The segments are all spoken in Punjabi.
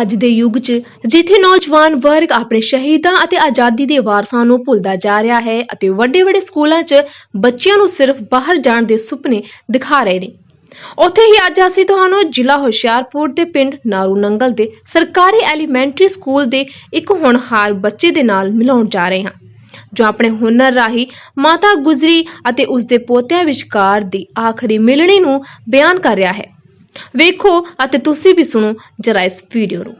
ਅੱਜ ਦੇ ਯੁੱਗ 'ਚ ਜਿੱਥੇ ਨੌਜਵਾਨ ਵਰਗ ਆਪਣੇ ਸ਼ਹੀਦਾਂ ਅਤੇ ਆਜ਼ਾਦੀ ਦੇ ਵਾਰਸਾਂ ਨੂੰ ਭੁੱਲਦਾ ਜਾ ਰਿਹਾ ਹੈ ਅਤੇ ਵੱਡੇ-ਵੱਡੇ ਸਕੂਲਾਂ 'ਚ ਬੱਚਿਆਂ ਨੂੰ ਸਿਰਫ ਬਾਹਰ ਜਾਣ ਦੇ ਸੁਪਨੇ ਦਿਖਾ ਰਹੇ ਨੇ। ਉੱਥੇ ਹੀ ਅੱਜ ਅਸੀਂ ਤੁਹਾਨੂੰ ਜ਼ਿਲ੍ਹਾ ਹੁਸ਼ਿਆਰਪੁਰ ਦੇ ਪਿੰਡ ਨਾਰੂ ਨੰਗਲ ਦੇ ਸਰਕਾਰੀ ਐਲੀਮੈਂਟਰੀ ਸਕੂਲ ਦੇ ਇੱਕ ਹੋਣਹਾਰ ਬੱਚੇ ਦੇ ਨਾਲ ਮਿਲਾਉਣ ਜਾ ਰਹੇ ਹਾਂ, ਜੋ ਆਪਣੇ ਹੁਨਰ ਰਾਹੀਂ ਮਾਤਾ ਗੁਜਰੀ ਅਤੇ ਉਸਦੇ ਪੋਤਿਆਂ ਵਿਚਕਾਰ ਦੀ ਆਖਰੀ ਮਿਲਣੀ ਨੂੰ ਬਿਆਨ ਕਰ ਰਿਹਾ ਹੈ। ਵੇਖੋ ਅਤੇ ਤੁਸੀਂ ਵੀ ਸੁਣੋ ਜਰਾ ਇਸ ਵੀਡੀਓ ਨੂੰ।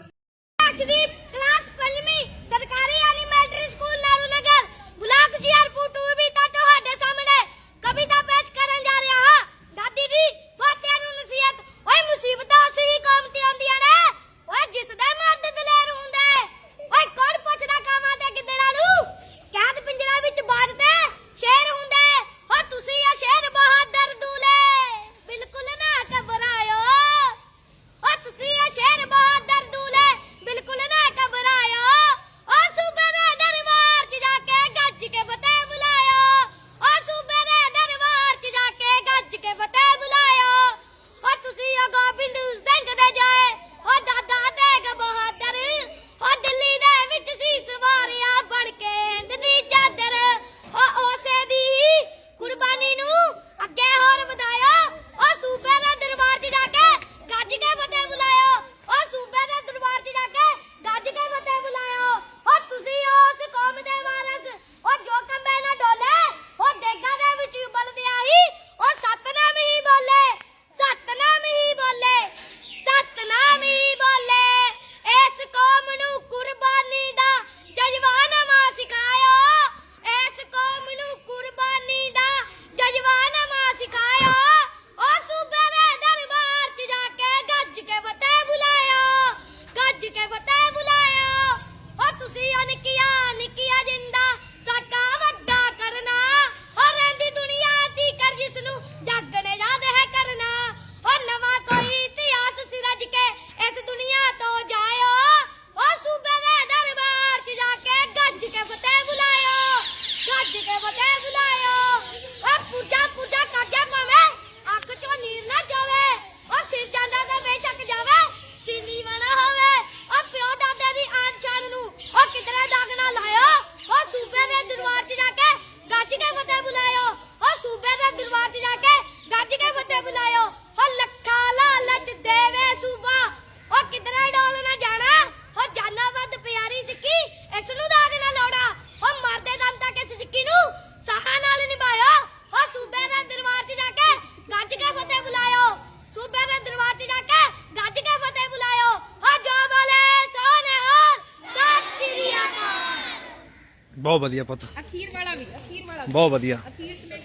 ਬਹੁਤ ਵਧੀਆ ਪੁੱਤ। ਅਖੀਰ ਵਾਲਾ ਵੀ ਅਖੀਰ ਵਾਲਾ ਬਹੁਤ ਵਧੀਆ।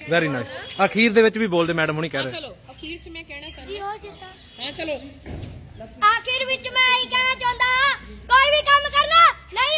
ਵੈਰੀ ਨਾਈਸ ਅਖੀਰ ਦੇ ਵਿੱਚ ਵੀ ਬੋਲਦੇ ਮੈਡਮ ਹੁਣੀ ਕਹਿ ਰਹੇ। ਚਲੋ ਅਖੀਰ ਚ ਮੈਂ ਕਹਿਣਾ ਚਾਹੁੰਦੀ ਜੀ ਹੋ ਜਿੱਤਾ ਹਾਂ ਚਲੋ। ਆਖਿਰ ਵਿੱਚ ਮੈਂ ਇਹ ਕਹਿਣਾ ਚਾਹੁੰਦਾ ਕੋਈ ਵੀ ਕੰਮ ਕਰਨਾ ਨਹੀਂ